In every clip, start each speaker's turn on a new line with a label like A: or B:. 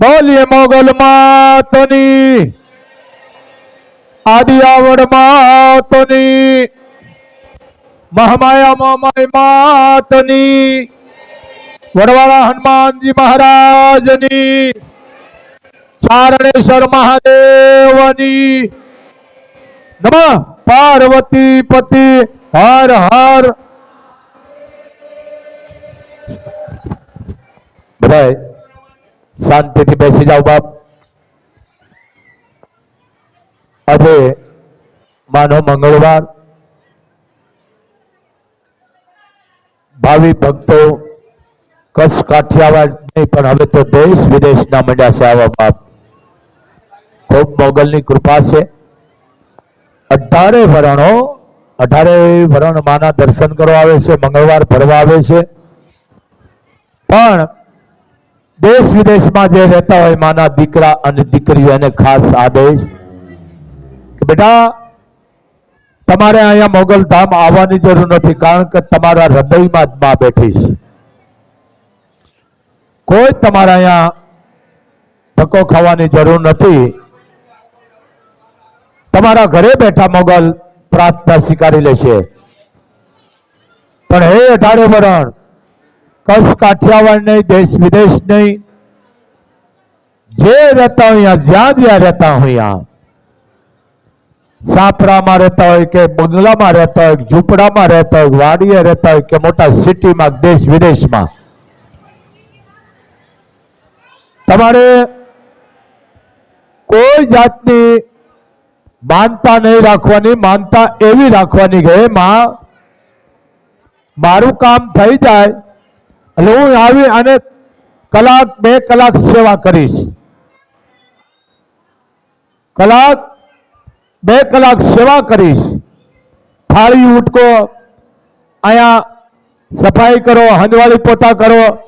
A: બોલીએ મોગલ માતની. આદિયાવડ માતની મહામાયા મોમાય માતની. વડવાળા હનુમાનજી મહારાજની. ચારણેશ્વર મહાદેવની. નમઃ. પાર્વતી પતિ. હર હર. બધાય શાંતિથી બેસી જાઓ બાપ. આજે માનો મંગળવાર. ભાવિ ભક્તો કચ્છ કાઠિયાવાડ નહીં, પણ હવે તો દેશ વિદેશના મંડ્યા છે આવા બાપ. ખૂબ મોગલની કૃપા છે. અઢારે વરણો, અઢારે વરણ માના દર્શન કરવા આવે છે, મંગળવાર ભરવા આવે છે. પણ દેશ વિદેશમાં જે રહેતા હોય, માના દીકરા અને દીકરીઓ એને ખાસ આદેશ બેટા, તમારે અહીંયા મોગલ ધામ આવવાની જરૂર નથી, કારણ કે તમારા હૃદયમાં જ માં બેઠી કોઈ તમારે અહીંયા ધક્કો ખાવાની જરૂર નથી. તમારા ઘરે બેઠા મોગલ પ્રાર્થના સ્વીકારી લેશે. પણ હે અઢારે વરણ કચ્છ, કાઠિયાવાડ નહીં, દેશ, વિદેશ નહીં. જે રહેતા હોય જ્યાં જ્યાં રહેતા હોય સાપરામાં રહેતા હોય કે બંગલામાં રહેતા હોય, ઝૂંપડામાં રહેતા હોય, વાડીએ રહેતા હોય કે મોટા સિટીમાં, દેશ વિદેશમાં. તમારે કોઈ જાતની માનતા નહીં રાખવાની, માનતા એવી રાખવાની કે એમાં મારું કામ થઈ જાય એટલે હું આવી અને કલાક, બે કલાક સેવા કરીશ. કલાક, બે કલાક સેવા કરીશ. થાળી ઉટકો, અહીંયા સફાઈ કરો હંજવાળી પોતા કરો.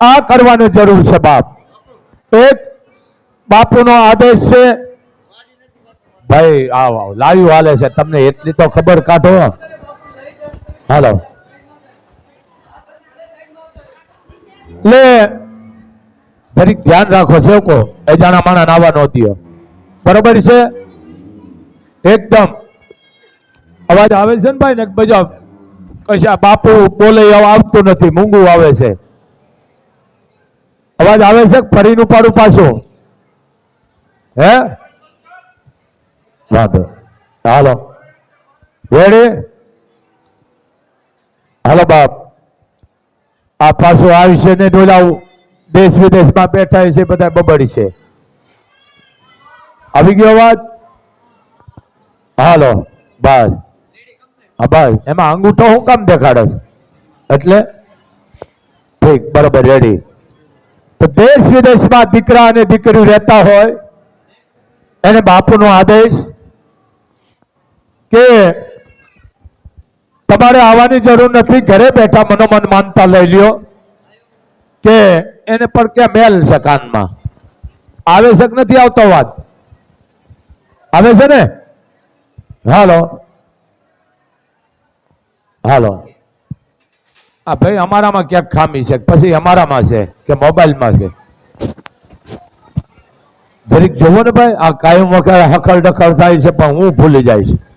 A: આ કરવાની જરૂર છે બાપ. એક બાપુનો આદેશ છે. ભાઈ, આવ આવ. લાવ્યું હાલે છે. તમને એટલી તો ખબર કાઢો. હાલો. લે જરીક ધ્યાન રાખો સેવકો અજાણા માણા નાવા નહોતી બરોબર છે? એકદમ. અવાજ આવે છે ને ભાઈ ને બજા કશા બાપુ બોલે આવતું નથી, મૂંગું આવે છે. અવાજ આવે છે ફરીનું પાડું પાછું? હે? વાંધો. હાલો. રેડી હાલો બાપ. આ પાછું આવશે ને ડોલાવું દેશ વિદેશમાં બેઠા છે, બધા બબડી છે. આવી ગયો અવાજ? હાલો, બસ. હા, બસ. એમાં અંગૂઠો હું કામ દેખાડે એટલે? ઠીક, બરોબર રેડી તો દેશ વિદેશમાં દીકરા અને દીકરી રહેતા હોય, એને બાપુનો આદેશ કે તમારે આવવાની જરૂર નથી, ઘરે બેઠા મનોમન માનતા લઈ લ્યો કે એને પણ કે મેલ છે કાનમાં. આવે છે નથી આવતો વાત? આવે છે ને? હાલો. હાલો. આ ભાઈ અમારામાં ક્યાંક ખામી છે પછી અમારામાં છે કે મોબાઈલમાં છે? જરીક જોવો ને ભાઈ, આ કાયમ વખત હકલ ડખલ થાય છે, પણ હું ભૂલી જાય છે.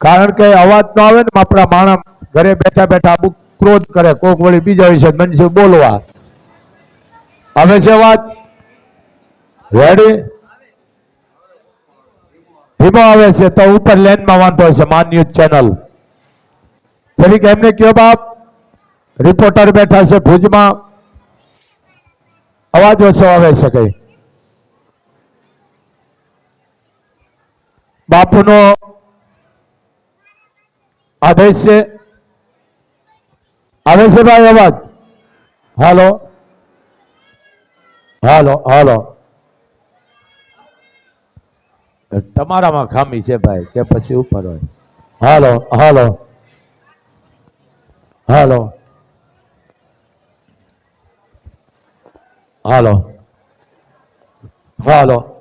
A: કારણ કે અવાજ તો આવે ને આપણા માણસ ઘરે બેઠા બેઠા અમુક ક્રોધ કરે, કોક વળી બીજા વિશે મનસુ બોલવા. આવે છે વાત રેડી ધીમો આવે છે તો ઉપર લેનમાં વાંધો છે માન ન્યૂઝ ચેનલ તરીકે એમને કયો બાપ? રિપોર્ટર બેઠા છે ભુજમાં. અવાજ ઓછો આવે છે કઈ. બાપુનો આદેશ છે આવે છે ભાઈ અવાજ હાલો હાલો હાલો તમારામાં ખામી છે ભાઈ કે પછી ઉપર હોય હાલો હાલો હાલો હાલો હાલો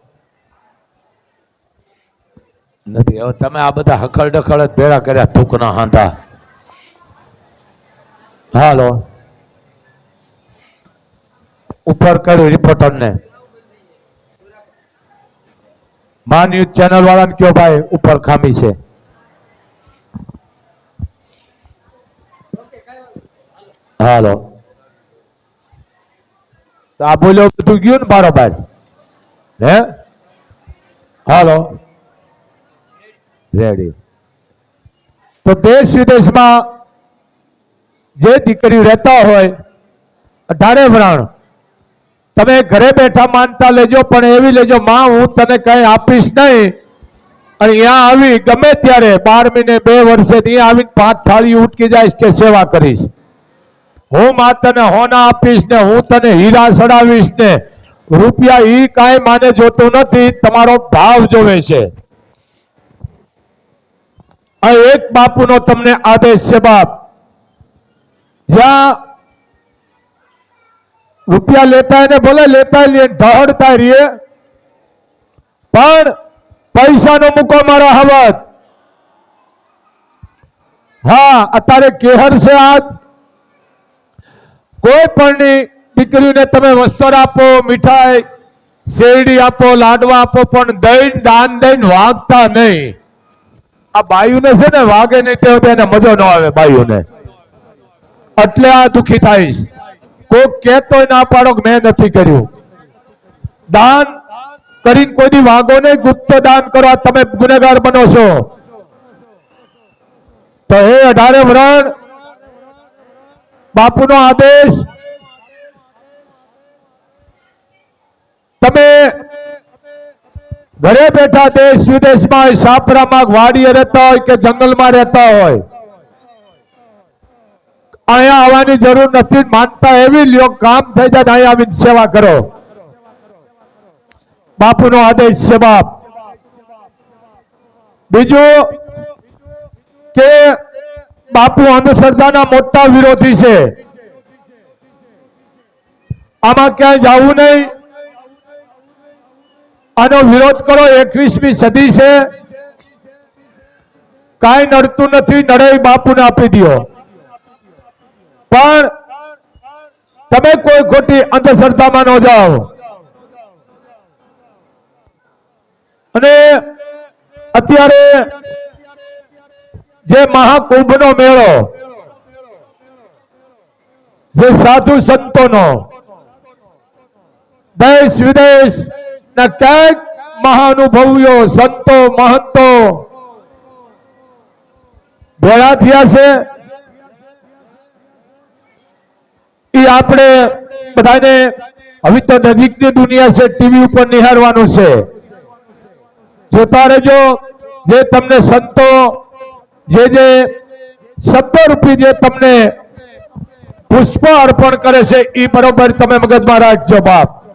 A: નથી. હવે તમે આ બધા હખડ ડખડ જ ભેળા કર્યા થૂકના હાંધા. હાલો. ઉપર કર્યું રિપોર્ટરને મા ન્યૂઝ ચેનલ વાળાને કયો ભાઈ ઉપર ખામી છે? હાલો. તો આ બોલ્યો બધું ગયું ને બારોબાર હે? હાલો. રેડી. તો દેશ વિદેશમાં જે દીકરીઓ રહેતા હોય, અઢારે વરાણ, તમે ઘરે બેઠા માનતા લેજો, પણ એવી લેજો, માં, હું તને કઈ આપીશ નહીં. અને અહીંયા આવી, ગમે ત્યારે, બાર મહિને, બે વર્ષે અહીંયા આવીને પાંચ થાળી ઉટકી જાય કે સેવા કરીશ. હું માં તને હોના આપીશ ને, હું તને હીરા ચડાવીશ ને, રૂપિયા ઈ કાંઈ માને જોતું નથી, તમારો ભાવ જોવે છે. આ એક બાપુનો તમને આદેશ છે બાપ. જ્યાં રૂપિયા લેતા ને ભલે લેતા લઈએ ઢહડતા રહીએ. પણ પૈસાનો મૂકો મારા હવત હા, અત્યારે કેહર છે આજ. કોઈ પણની દીકરીને તમે વસ્ત્ર આપો, મીઠાઈ, શેરડી આપો, લાડવા આપો, પણ દઈ દાન દઈને વાગતા નહીં. આ બાયુને છે ને વાગે નહીં તે એને મજો ન આવે બાયુને. એટલે આ દુખી થાય કોક કહેતો ના પાડો કે મેં નથી કર્યું. દાન કરીને કોઈ વાગો નહીં, ગુપ્ત દાન કરો તમે ગુનેગાર બનો છો. તો એ અઢારે વરણ, બાપુનો આદેશ, તમે ઘરે બેઠા દેશ વિદેશમાં હોય, સાપરામાં વાડીએ રહેતા હોય કે જંગલમાં રહેતા હોય અહીંયા આવવાની જરૂર નથી માનતા એવી લ્યો કામ થઈ જાય અહીંયા આવીને સેવા કરો. બાપુનો આદેશ છે બાપ. બીજું કે બાપુ અંધશ્રદ્ધાના મોટા વિરોધી છે. આમાં ક્યાંય જવું નહીં. આનો વિરોધ કરો, એકવીસમી સદી છે. કાંઈ નડતું નથી, નડે એ બાપુને આપી દો પણ તમે કોઈ ખોટી અંધશ્રદ્ધામાં ન જાઓ. અને અત્યારે જે મહાકુંભનો મેળો, જે સાધુ સંતોનો, દેશ વિદેશ ના ક્યાંક મહાનુભવીઓ સંતો, મહંતો. ભેળા થયા છે. એ આપણે બધાને હવે તો નજીકની દુનિયા છે, ટીવી ઉપર નિહાળવાનું છે. જોતા રહેજો, જે તમને સંતો, જે જે શબ્દરૂપી જે તમને પુષ્પ અર્પણ કરે છે એ બરોબર તમે મગજમાં રાખજો બાપ.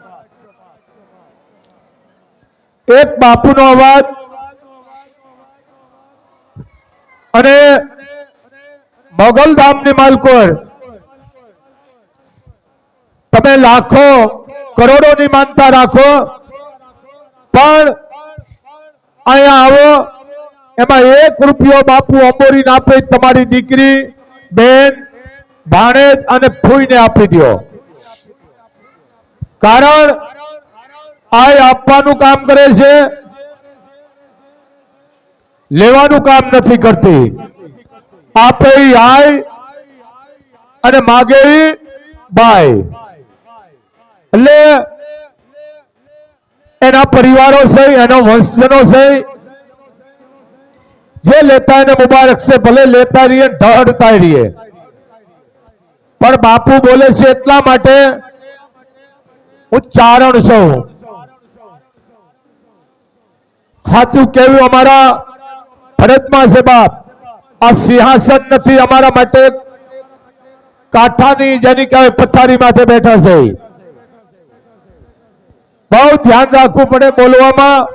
A: એક બાપુનો અવાજ અને મોગલધામની માલકોર. તમે લાખો, કરોડોની માનતા રાખો, પણ અહીંયા આવો, એમાં એક રૂપિયો બાપુ અંબોરી આપે તમારી દીકરી, બેન, ભાણેજ અને ફૂઈને આપી દો કારણ આ આપવાનું કામ કરે છે. લેવાનું કામ નથી કરતી. આપે આય અને માગે બાય. એટલે એના પરિવારો છે એનો વંશજનો છે જે લેતા એને મુબારક છે, ભલે લેતા રહીએ ઢળતા રહીએ. પણ બાપુ બોલે છે એટલા માટે હું ચારણ છું. સાચું કેવું અમારા ફરજમાં છે બાપ. આ સિંહાસન નથી અમારા માટે. કાંઠાની જેની કહેવાય પથારી માથે બેઠા છે. બહુ ધ્યાન રાખવું પડે બોલવામાં.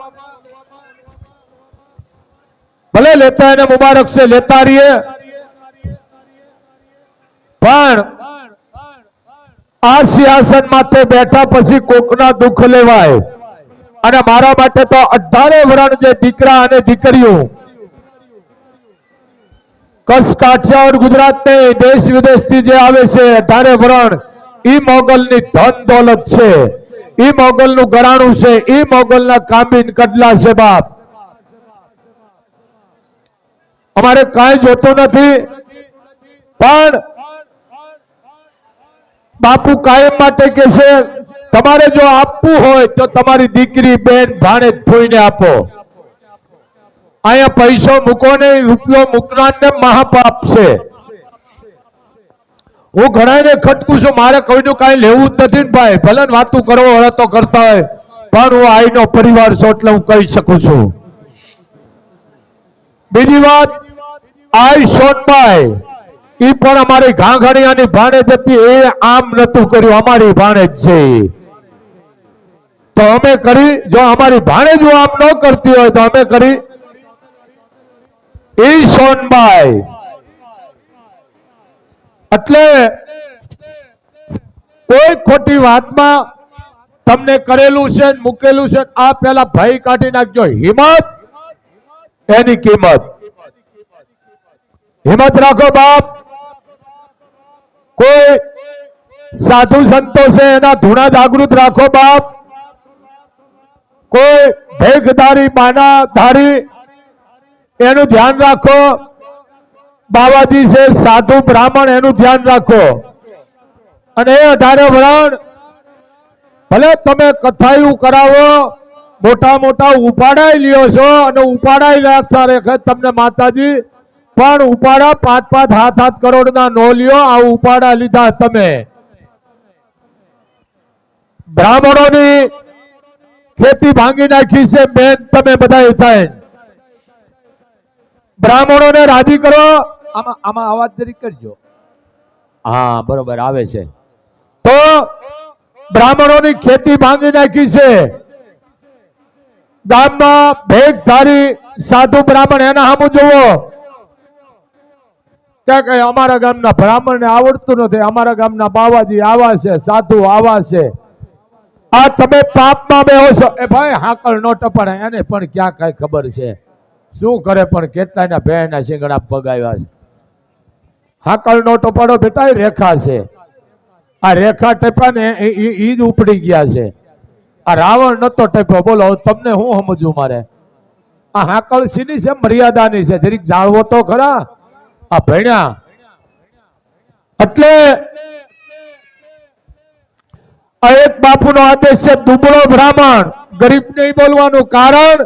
A: ભલે લેતા એને મુબારક છે, લેતા રહીએ. પણ આ સિંહાસન માથે બેઠા પછી કોકના દુઃખ લેવાય. અને મારા માટે તો અઢારે વરણ જે દીકરા અને દીકરીઓ, કચ્છ કાઠિયાવાડ ગુજરાત ને દેશ વિદેશથી જે આવે છે, અઢારે વરણ, ઈ મોગલની ધન દોલત છે. ઈ મોગલનું ગરાણું છે. ઈ મોગલના કામીન કડલા છે બાપ. અમારે કાંઈ જોતું નથી, પણ બાપુ કાયમ માટે કે છે તમારે જો આપવું હોય તો તમારી દીકરી, બેન, ભાણે ધોઈને આપો. અહીંયા પૈસો મૂકો ને રૂપિયો મૂકનારને મહાપાપ છે. હું ઘણાને ખટકું છું, મારે કોઈનું કાંઈ લેવું જ નથી ને ભાઈ. ભલે ને વાતું કરો હવે તો કરતા હોય, પણ હું આઈનો પરિવાર છું એટલે હું કહી શકું છું. બીજી વાત, આઈ સોનભાઈ ઈ પણ અમારી ઘાઘણિયાની ભાણેજ હતી એ આમ નતું કર્યું, અમારી ભાણેજ છે. તો અમે કરી, જો અમારી ભાણેજ આમ ન કરતી હોય તો અમે કરી. ઈ સોનબાઈ. એટલે કોઈ ખોટી વાતમાં તમને કરેલું છે મૂકેલું છે આ પેલા ભય કાઢી નાખજો. હિંમત એની કિંમત. હિંમત રાખો બાપ. કોઈ સાધુ સંતો છે, એના ધૂણા જાગૃત રાખો બાપ. કોઈ ભેગધારી, બાનાધારી, એનું ધ્યાન રાખો. બાવાજી છે, સાધુ બ્રાહ્મણ, એનું ધ્યાન રાખો. અને એ અઢારે વરણ, ભલે તમે કથાયું કરાવો, મોટા મોટા ઉપાડાઈ લ્યો છો અને ઉપાડાઈ રાખતા રેખે તમને માતાજી પણ ઉપાડા પાંચ પાંચ હાથ હાથ કરોડના નો લ્યો આ ઉપાડા લીધા તમે. બ્રાહ્મણોની ખેતી ભાંગી નાખી છે બેન તમે બધા થાય બ્રાહ્મણોને રાજી કરો. આમાં આમાં અવાજ તરીકે કરજો. હા બરોબર આવે છે. તો બ્રાહ્મણોની ખેતી ભાંગી નાખી છે. ગામમાં ભેગ ધારી સાધુ બ્રાહ્મણ એના સામું જુઓ. કે કે અમારા ગામના બ્રાહ્મણને આવડતું નથી. અમારા ગામના બાવાજી આવા છે સાધુ આવા છે આ તમે પાપમાં બેહો છો. એ ભાઈ, હાકળ નો ટપણ એને પણ ક્યાં કઈ ખબર છે? શું કરે પણ કેટલાયના ભેના શિંગડા પગાવ્યા છે. હાકળ નો ટપાડો બેટા રેખા છે. આ રેખા ટપ્યા ને એ જ ઉપડી ગયા છે. આ રાવણ નતો ટપ્યો. બોલો તમને હું સમજવું મારે? આ હાકળ સીની છે, મર્યાદાની છે. જરીક જાણવો તો ખરા. આ ભણ્યા. એટલે આ એક બાપુનો આદેશ છે, દુબળો બ્રાહ્મણ. ગરીબ નહીં બોલવાનું કારણ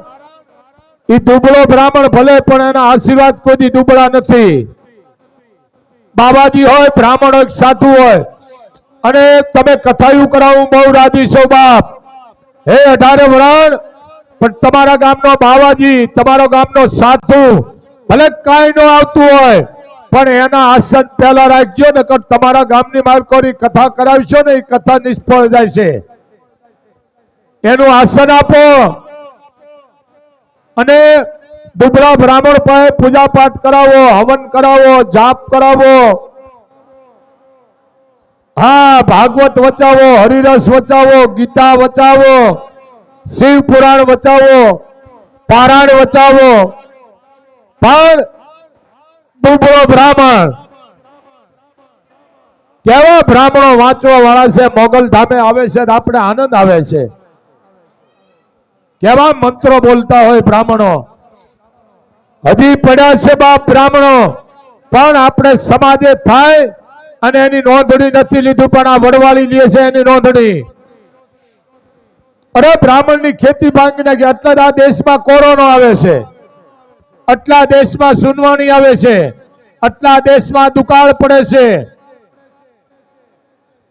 A: એ દુબળો બ્રાહ્મણ ભલે, પણ એના આશીર્વાદ કોઈ દુબળા નથી. બાબાજી હોય, બ્રાહ્મણ હોય, સાધુ હોય. અને તમે કથાયું કરાવું, બહુ રાજી છો બાપ. હે અઢારે વરણ, પણ તમારા ગામનો બાવાજી, તમારો ગામનો સાધુ ભલે કાંઈ ન આવતું હોય, પણ એના આસન પહેલા રાખજો ને તમારા ગામની માલકોની કથા કરાવશો ને એ કથા નિષ્ફળ જાય છે. એનું આસન આપો. અને દુબળા બ્રાહ્મણ પાસે પૂજા પાઠ કરાવો, હવન કરાવો, જાપ કરાવો. હા, ભાગવત વચાવો, હરિરસ વચાવો, ગીતા વચાવો, શિવ પુરાણ વચાવો, પારાયણ વચાવો. પણ દુબળો બ્રાહ્મણ. કેવા બ્રાહ્મણો વાંચવા વાળા છે? મોગલ ધામે આવે છે આપણે આનંદ આવે છે. કેવા મંત્રો બોલતા હોય બ્રાહ્મણો? હજી પડ્યા છે બાપ બ્રાહ્મણો, પણ આપણે સમાજે થાય અને એની નોંધણી નથી લીધું, પણ આ વડવાળી લે છે એની નોંધણી. અરે બ્રાહ્મણની ખેતી ભાંગી નાખી અત્યારે આ દેશમાં કોરોનો આવે છે. આટલા દેશમાં સુનવાણી આવે છે. આટલા દેશમાં દુકાળ પડે છે.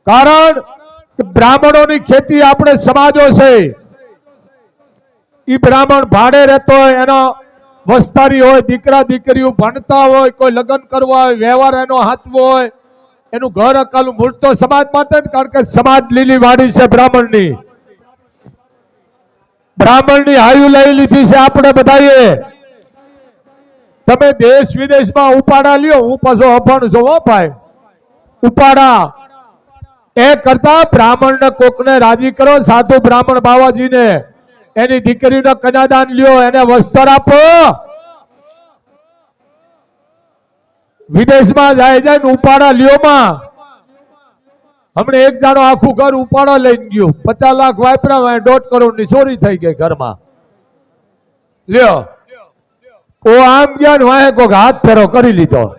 A: કારણ કે બ્રાહ્મણોની ખેતી આપણે સમાજો છે. એ બ્રાહ્મણ ભાડે રહેતો હોય, એનો વસ્તારી હોય, દીકરા, દીકરીઓ ભણતા હોય, કોઈ લગ્ન કરવા હોય, વ્યવહાર એનો હાથવો હોય, એનું ઘર અકાલું મૂળ તો સમાજ માટે કારણ કે સમાજ લીલી વાડી છે બ્રાહ્મણની. બ્રાહ્મણની હાયુ લઈ લીધી છે આપણે બધાએ. તમે દેશ વિદેશમાં ઉપાડા લ્યો, હું પાછો અભણ છું ભાઈ. ઉપાડા. એ કરતા બ્રાહ્મણને કોકને રાજી કરો, સાધુ બ્રાહ્મણ બાવાજીને. એની દીકરીનો કન્યાદાન લ્યો, એને વસ્ત્ર આપો. વિદેશમાં જાય જાય ને ઉપાડા લ્યોમાં હમણે એક જાણો આખું ઘર ઉપાડો લઈને ગયું. પચાસ લાખ વાપરા દોઢ કરોડની ચોરી થઈ ગઈ ઘરમાં. લ્યો. ઓ આમ ગયા ને વાહે હાથ ફેરો કરી લીધો.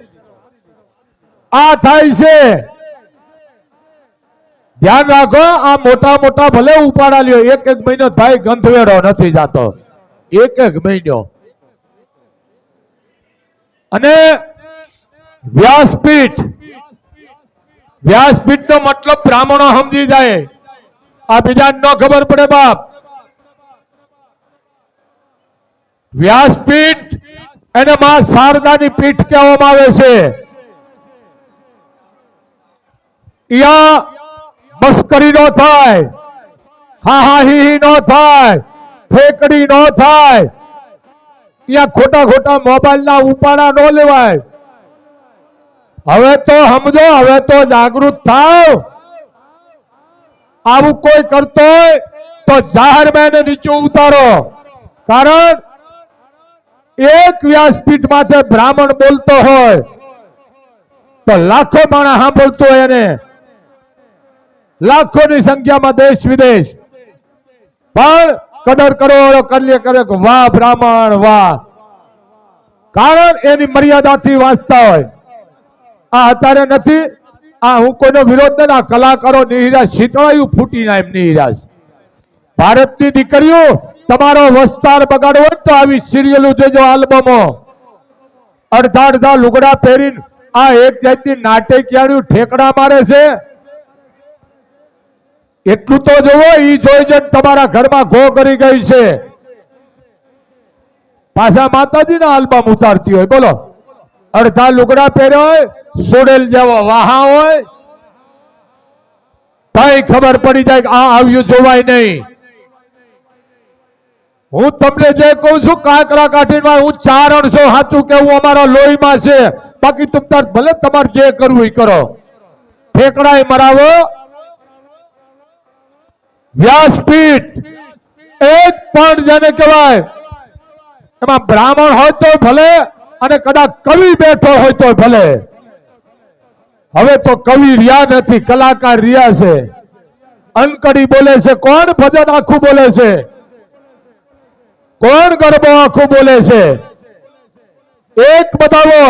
A: આ થાય છે. ધ્યાન રાખો, આ મોટા મોટા ભલે ઉપાડા લ્યો, એક એક મહિનો થાય ગંધવેડો નથી જાતો. એક એક મહિનો. અને વ્યાસપીઠ. વ્યાસપીઠ નો મતલબ બ્રાહ્મણો સમજી જાય. આ બીજા ન ખબર પડે બાપ. વ્યાસપીઠ એને માં શારદાની પીઠ કહેવામાં આવે છે. મસ્કરી નો થાય હા હા હી હી નો થાય, ફેકડી નો થાય. ત્યાં ખોટા ખોટા મોબાઈલ ના ઉપાડા નો લેવાય. હવે તો સમજો, હવે તો જાગૃત થાવ. આવું કોઈ કરતો હોય તો જાહેરમાં એને નીચે ઉતારો. કારણ એક વ્યાસપીઠ માથે બ્રાહ્મણ બોલતો હોય, તો લાખો માણસ સાંભળતું હોય એને. લાખોની સંખ્યામાં દેશ વિદેશ. પણ કદર કરો કર્ય કરે વાહ બ્રાહ્મણ, વાહ. કારણ એની મર્યાદાથી વાંચતા હોય. આ અત્યારે નથી, આ હું કોઈનો વિરોધ નથી કલાકારો નિહિરાશ શીતળાયું ફૂટી ના એમ નિહિરાશ ભારતની દીકરીઓ તમારો વસ્તાર બગાડવો તો આવી સિરિયલો જોજો આલ્બમો અડધા અડધા લુગડા પહેરી આ એક જાતની નાટેકિયાળું ઠેકડા મારે છે. એટલું તો જોવો, ઈ જોઈ તમારા ઘરમાં ઘો કરી ગઈ છે. પાછા માતાજીના આલ્બમ ઉતારતી હોય, બોલો. અડધા લુગડા પહેર્યા હોય, સોડેલ જેવો વાહા હોય. કઈ ખબર પડી જાય આ આવ્યું જોવાય નહીં. હું તમને જે કહું છું, કાકરા કાઠીમાં હું ચારણ છું સાચું કેવું અમારા લોહીમાં છે. બાકી તમ ભલે તમારે જે કરવું એ કરો. ઠેકડાય મરાવો. વ્યાસપીઠ. એક પણ જેને કહેવાય, એમાં બ્રાહ્મણ હોય તો ભલે, અને કદાચ કવિ બેઠો હોય તો ભલે. હવે તો કવિ રહ્યા નથી, કલાકાર રહ્યા છે. અનકડી બોલે છે, કોણ ભજન આખું બોલે છે? કોણ ગરબો આખું બોલે છે? એક બતાવો.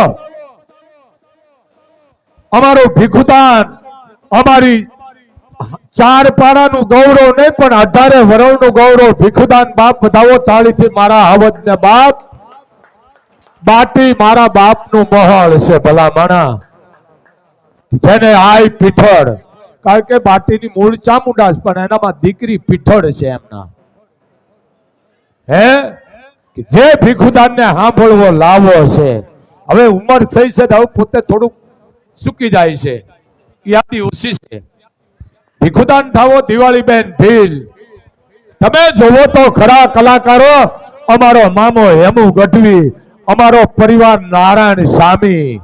A: અમારું ભીખુદાન અમારી ચાર પાડાનું ગૌરવ નહીં, પણ અઢારે વરણનું ગૌરવ ભીખુદાન બાપ બતાવો તાળીથી મારા હવદ ને બાપ, બાટી મારા બાપનું મહલ છે, ભલામણા. જેને આય પીઠળ. કારણ કે બાટીની મૂળ ચામુંડાસ પણ એનામાં દીકરી પીઠળ છે એમના. હે? જે ભીખુદાન ને સાંભળવો લાવો છે. હવે ઉંમર થઈ છે હવે પોતે થોડુંક સુકી જાય છે. યાદી ઓછી છે. ભીખુદાન થાવો દિવાળી બેન ભીલ. તમે જોવો તો ખરા કલાકારો, અમારો મામો હેમુ ગઢવી, અમારો પરિવાર નારાયણ સ્વામી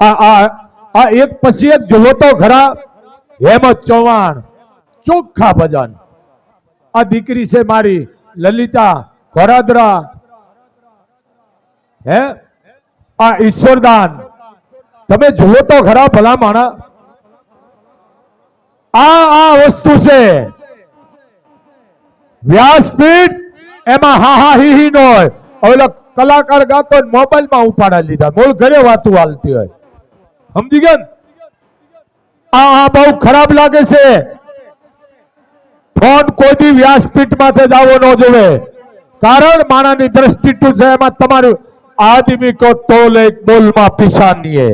A: આ આ આ એક પછી એક જોવો તો ખરા, હેમત ચૌહાણ, ચોખ્ખા ભજન. આ દીકરી છે મારી, લલિતા ઘોરાદરા હે? આ ઈશ્વરદાન. તમે જુઓ તો ખરા ભલા માણા આ આ વસ્તુ છે. વ્યાસપીઠ, એમાં હા હા હી હી નો હોય. ઓલો કલાકાર ગાતો મોબાઈલમાં ઉપાડા લીધા. મૂળ ઘરે વાતું હાલતી હોય. સમજી ગયા? આ આ બહુ ખરાબ લાગે છે. ફોન કોઈ બી વ્યાસપીઠ જ જાવો ન જોવે. કારણ માણાની દ્રષ્ટિ ટુ છે એમાં તમારું આદમી કો તોલ એક બોલમાં પિશાનીએ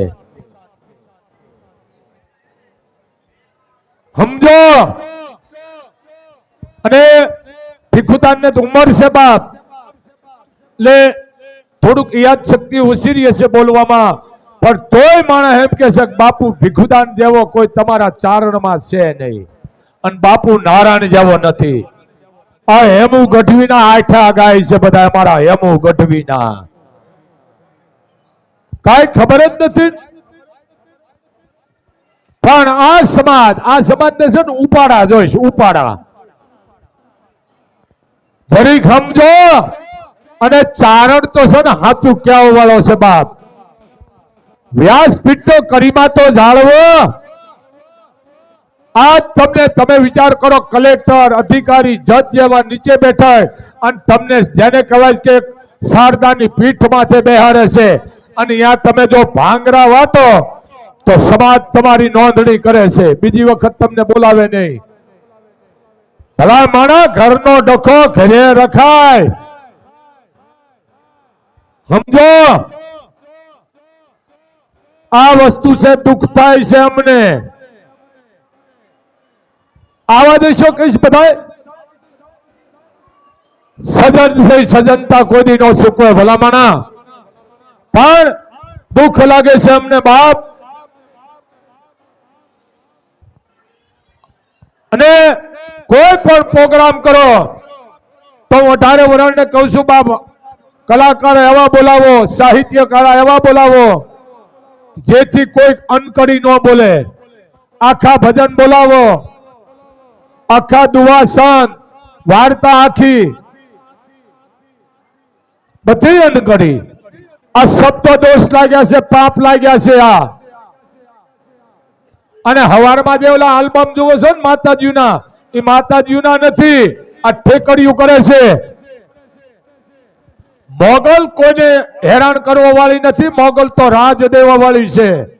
A: સમજો? અને ભીખુદાન ને તો ઉંમર છે બાપ. લે થોડુંક યાદ શક્તિ ઉછીરી હશે બોલવામાં. પણ તોય માણસ એમ કે છે બાપુ ભીખુદાન જેવો કોઈ તમારા ચારણમાં છે નહીં. અને બાપુ નારાયણ જેવો નથી. આ હેમુ ગઢવીના આઠા ગાય છે બધા અમારા હેમુ ગઢવીના. કઈ ખબર જ નથી. પણ આ સમાજ, આ સમાજને છે ને ઉપાડા જોઈશ, ઉપાડા. જરીક સમજો. અને ચારણ તો છે ને હાથું કહેવા વાળો છે બાપ? વ્યાસપીઠ તો કરીમાં તો જાળવો. આજ તમને તમે વિચાર કરો, કલેક્ટર, અધિકારી, જજ જેવા નીચે બેઠા અને તમને જેને કહેવાય કે શારદાની પીઠ માથે બેહારે છે, અને ત્યાં તમે જો ભાંગરા વાટો, તો સમાજ તમારી નોંધણી કરે છે. બીજી વખત તમને બોલાવે નહીં. ભલા માણા ઘરનો ડખો ઘરે રખાય. સમજો? આ વસ્તુ છે, દુઃખ થાય છે અમને. આવા દેશો કહીશ બધાય? સજન થઈ સજનતા કોઈ નો સુકવે ભલામણા. પણ દુઃખ લાગે છે અમને બાપ. અને કોઈ પણ પ્રોગ્રામ કરો, તો હું અઢારે વરણને કહું છું, બાપ, કલાકાર એવા બોલાવો, સાહિત્યકાર એવા બોલાવો, જેથી કોઈ અનકડી ન બોલે. આખા ભજન બોલાવો. આખા દુવાસન, વાર્તા આખી. બધી અનકડી આ શબ્દ દોષ લાગ્યા છે, પાપ લાગ્યા છે આ. અને હવારમાં જે ઓલા આલ્બમ જોવો છો ને માતાજીના, એ માતાજીના નથી, આ ઠેકડીયું કરે છે. મોગલ કોઈને હેરાન કરવા વાળી નથી, મોગલ તો રાજ દેવા વાળી છે.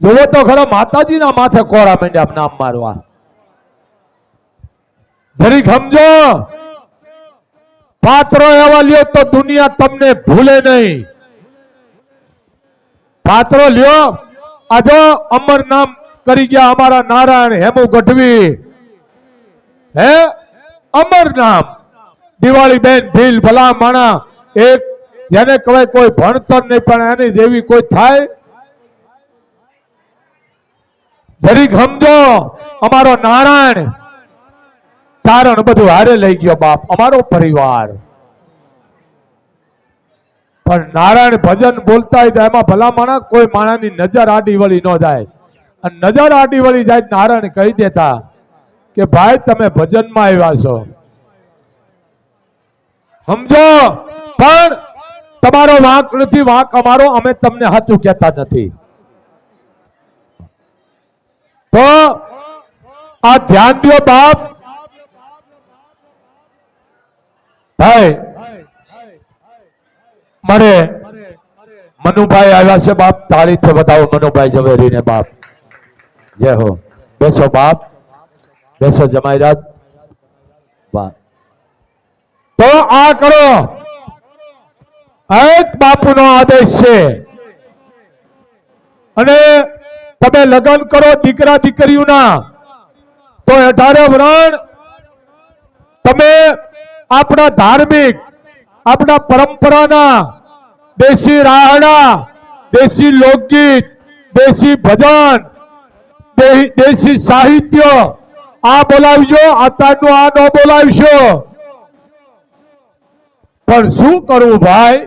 A: જોવો તો ખરા માતાજીના માથે કોરા માંડ્યા નામ મારવા. જરી સમજો. પાત્રો એવા લ્યો તો દુનિયા તમને ભૂલે નહીં. પાત્રો લ્યો. આજો અમર નામ કરી ગયા અમારા નારાયણ હેમુ ગઢવી. હે? અમર નામ. દિવાળી બેન ભીલ ભલા માણા એક જેને કહેવાય કોઈ ભણતર નહીં, પણ એની જેવી કોઈ થાય જરીક સમજો અમારો નારાયણ. ચારણ બધું હારે લઈ ગયો બાપ, અમારો પરિવાર. પણ નારાયણ ભજન બોલતા હોય તો એમાં ભલા માણસ કોઈ માણસની નજર આડી વળી ન જાય. અને નજર આડી વળી જાય નારાયણ કહી દેતા કે, ભાઈ, તમે ભજનમાં આવ્યા છો. સમજો? પણ તમારો વાંક નથી, વાંક અમારો અમે તમને સાચું કહેતા નથી. તો આ ધ્યાન દો બાપ. ભાઈ. મારે મનુભાઈ આવ્યા છે બાપ. તાળીથી બતાવો, મનુભાઈ ઝવેરીને બાપ. જય હો. બેસો બાપ. બેસો જમાઈરાજ. બાપ તો આ કરો. એક બાપુનો આદેશ છે. અને તમે લગ્ન કરો દીકરા દીકરીઓના, તો અઢારે વરણ તમે આપણા ધાર્મિક, આપણા પરંપરાના દેશી રાહડા દેશી લોકગીત, દેશી ભજન દેશી સાહિત્ય, આ બોલાવજો અત્યારનું આ ન બોલાવશો. પણ શું કરવું ભાઈ?